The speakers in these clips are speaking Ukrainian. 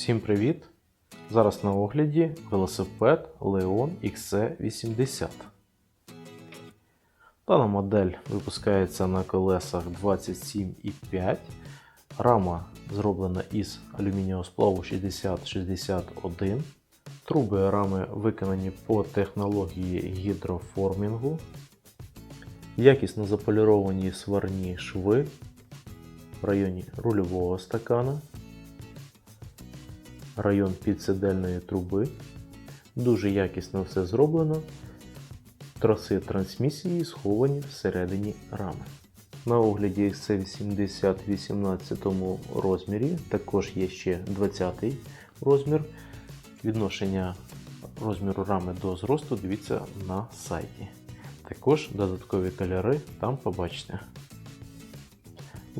Всім привіт! Зараз на огляді велосипед Leon XC80. Дана модель випускається на колесах 27,5. Рама зроблена із алюмінієвого сплаву 6061. Труби рами виконані по технології гідроформінгу. Якісно заполіровані сварні шви в районі рульового стакана район підсидельної труби. Дуже якісно все зроблено. Троси трансмісії сховані всередині рами. На огляді XC80 в 18 розмірі, також є ще 20 розмір. Відношення розміру рами до зросту дивіться на сайті. Також додаткові кольори там побачите.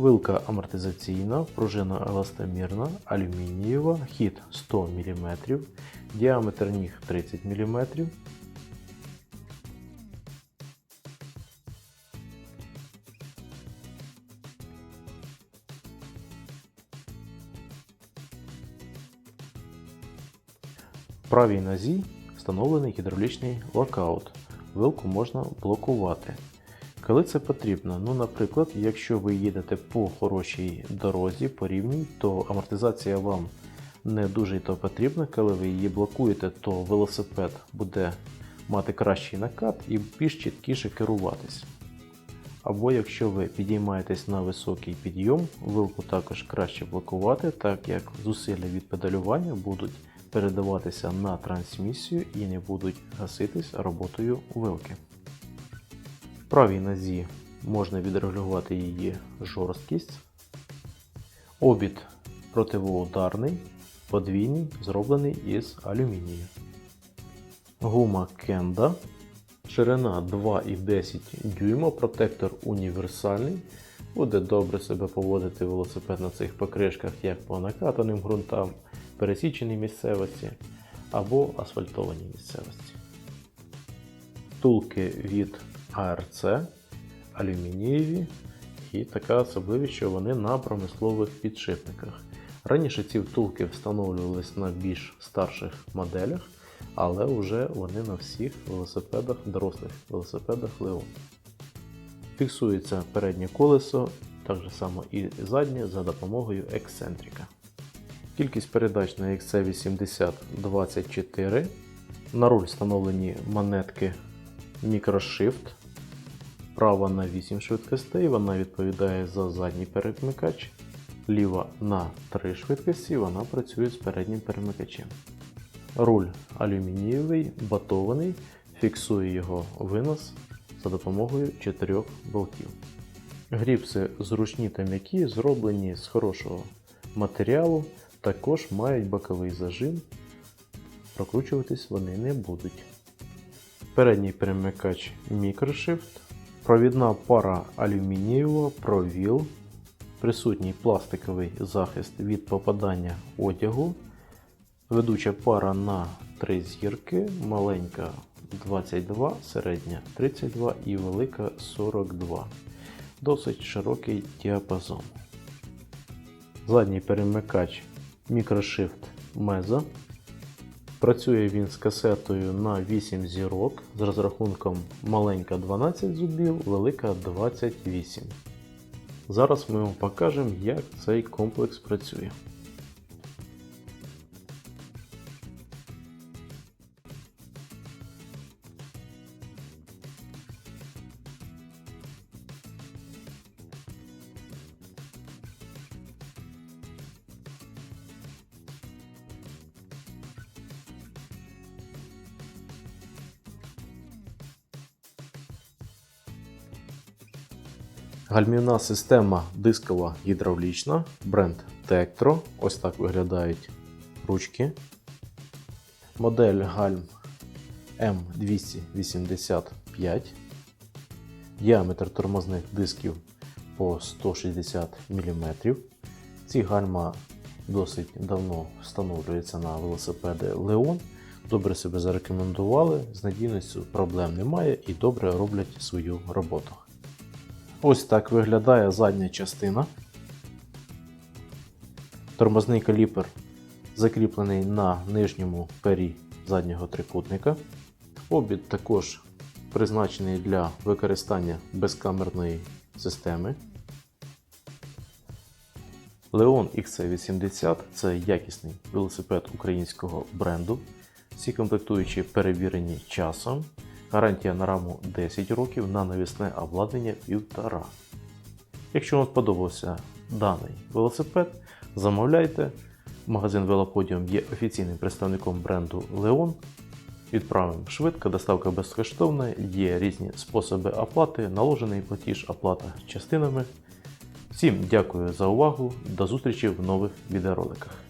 Вилка амортизаційна, пружина еластомірна, алюмінієва, хід 100 мм, діаметр ніг 30 мм. В правій нозі встановлений гідравлічний локаут. Вилку можна блокувати. Коли це потрібно? Ну, наприклад, якщо ви їдете по хорошій дорозі, по рівній, то амортизація вам не дуже то потрібна. Коли ви її блокуєте, то велосипед буде мати кращий накат і більш чіткіше керуватись. Або якщо ви підіймаєтесь на високий підйом, вилку також краще блокувати, так як зусилля від педалювання будуть передаватися на трансмісію і не будуть гаситись роботою вилки. Правій нозі можна відрегулювати її жорсткість. Обід противоударний, подвійний, зроблений із алюмінію. Гума Кенда. Ширина 2,10 дюйма, протектор універсальний. Буде добре себе поводити велосипед на цих покришках як по накатаним ґрунтам, пересіченій місцевості або асфальтованій місцевості. Втулки від АРЦ, алюмінієві і така особливість, що вони на промислових підшипниках. Раніше ці втулки встановлювалися на більш старших моделях, але вже вони на всіх велосипедах, дорослих велосипедах Leon. Фіксується переднє колесо, так же само і заднє за допомогою ексцентрика. Кількість передач на XC80 24. На руль встановлені монетки Microshift. Права на 8 швидкостей, вона відповідає за задній перемикач. Ліва на 3 швидкості, вона працює з переднім перемикачем. Руль алюмінієвий, батований, фіксує його винос за допомогою 4 болтів. Гріпси зручні та м'які, зроблені з хорошого матеріалу, також мають боковий зажим, прокручуватись вони не будуть. Передній перемикач Microshift, провідна пара алюмінієва провіл, присутній пластиковий захист від попадання одягу, ведуча пара на 3 зірки, маленька 22, середня 32 і велика 42. Досить широкий діапазон. Задній перемикач Microshift Meza. Працює він з касетою на 8 зірок з розрахунком маленька 12 зубів, велика 28. Зараз ми вам покажемо, як цей комплекс працює. Гальмівна система дискова гідравлічна, бренд Tektro. Ось так виглядають ручки. Модель гальм M285. Діаметр тормозних дисків по 160 мм. Ці гальма досить давно встановлюються на велосипеди Leon. Добре себе зарекомендували, з надійністю проблем немає і добре роблять свою роботу. Ось так виглядає задня частина. Тормозний каліпер закріплений на нижньому пері заднього трикутника. Обід також призначений для використання безкамерної системи. Leon XC80 це якісний велосипед українського бренду. Всі комплектуючі перевірені часом. Гарантія на раму 10 років, на навісне обладнання 1,5. Якщо вам сподобався даний велосипед, замовляйте. Магазин Велоподіум є офіційним представником бренду Leon. Відправимо швидко, доставка безкоштовна, є різні способи оплати, наложений платіж, оплата частинами. Всім дякую за увагу, до зустрічі в нових відеороликах.